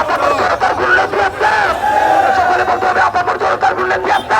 আপনার জনতার গুল্লে দিয়ে আপনার সকলে বলতে হবে আপনার জনতার গুল্লে দিয়ে আপনার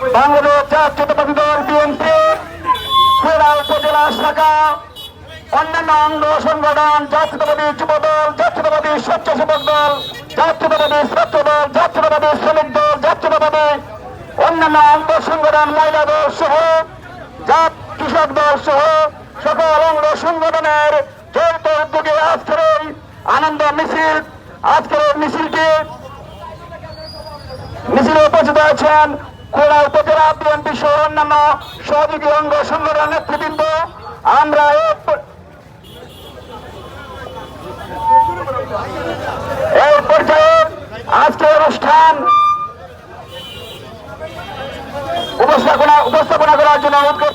বাংলাদেশ জাতীয়তাবাদী দল বিএনপি ক্রীড়া উপজেলা শাখা, অন্যান্য অঙ্গ সংগঠন, জাতীয়তাবাদী যুব দল জাতীয়তাবাদী স্বেচ্ছাসেবক দল, জাতীয়তাবাদী ছাত্র দল, জাতীয়তাবাদী শ্রমিক দল, জাতীয়তাবাদী অন্যান্য অঙ্গ সংগঠন, মহিলা দল সহ, জাত, কৃষক দল সহ সকল অঙ্গ সংগঠনের যৌথ উদ্যোগে আজকের এই আনন্দ মিছিল, আজকের মিছিলটি, মিছিলে উপস্থিত আছেন খোলা উপজেলা বিএনপি সহ অন্যান্য সহযোগী অঙ্গ সংগঠন নেতৃবৃন্দ, আমরা পর্যায়ে অনুষ্ঠান উপস্থাপনা উপস্থাপনা করার জন্য অনুরোধ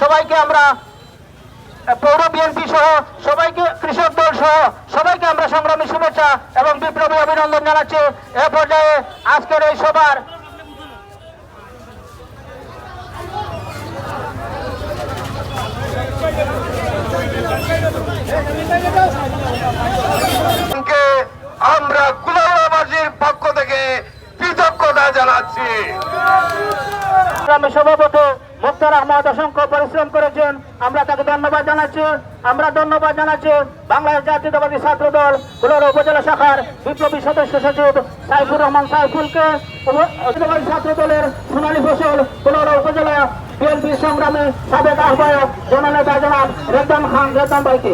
সবাইকে আমরা পৌর বিএনপি সহ সবাইকে, কৃষক দল সহ সবাইকে আমরা সংগ্রামী শুভেচ্ছা এবং বিপ্লবী অভিনন্দন জানাচ্ছি। এ পর্যায়ে আজকের এই সভার আমরা কুলাবাসীর পক্ষ থেকে কৃতজ্ঞতা জানাচ্ছি। সংগ্রামী সভাপতি মুক্তার আহমদ অসংখ্য পরিশ্রম করেছেন। আমরা তাকে ধন্যবাদ জানাচ্ছি। আমরা ধন্যবাদ জানাচ্ছি বাংলাদেশ জাতীয়তাবাদী ছাত্র দল কুলার উপজেলা শাখার বিপ্লবী সদস্য সচিব সাইফুর রহমান সাইফুলকে। ছাত্র দলের সোনালী ফসল কুলার উপজেলা বিএনপি সংগ্রামী সাবেক আহ্বায়ক জননেতা জনাব রেদ্দান খান। রেদ্দান ভাইকে।